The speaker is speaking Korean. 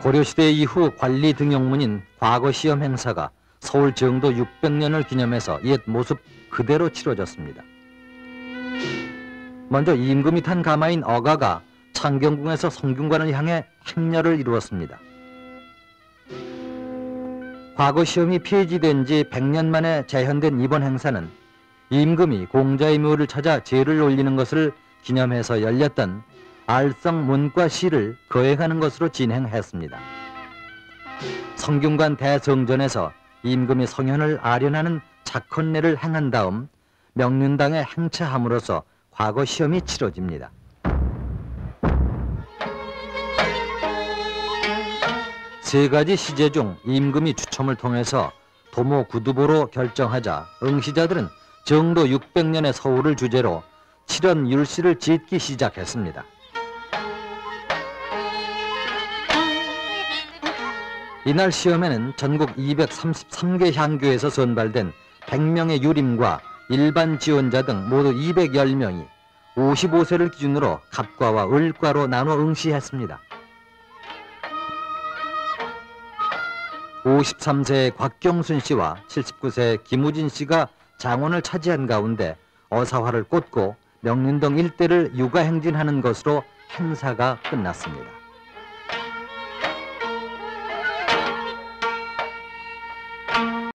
고려시대 이후 관리 등용문인 과거 시험 행사가 서울 정도 600년을 기념해서 옛 모습 그대로 치러졌습니다. 먼저 임금이 탄 가마인 어가가 창경궁에서 성균관을 향해 행렬을 이루었습니다. 과거 시험이 폐지된 지 100년 만에 재현된 이번 행사는 임금이 공자의 묘를 찾아 제를 올리는 것을 기념해서 열렸던 알성 문과 시를 거행하는 것으로 진행했습니다. 성균관 대성전에서 임금이 성현을 아련하는 작헌례를 행한 다음 명륜당에 행차함으로써 과거 시험이 치러집니다. 세 가지 시제 중 임금이 추첨을 통해서 도모 구두보로 결정하자 응시자들은 정도 600년의 서울을 주제로 칠연 율시를 짓기 시작했습니다. 이날 시험에는 전국 233개 향교에서 선발된 100명의 유림과 일반 지원자 등 모두 210명이 55세를 기준으로 갑과와 을과로 나눠 응시했습니다. 53세 곽경순 씨와 79세 김우진 씨가 장원을 차지한 가운데 어사화를 꽂고 명륜동 일대를 육아 행진하는 것으로 행사가 끝났습니다.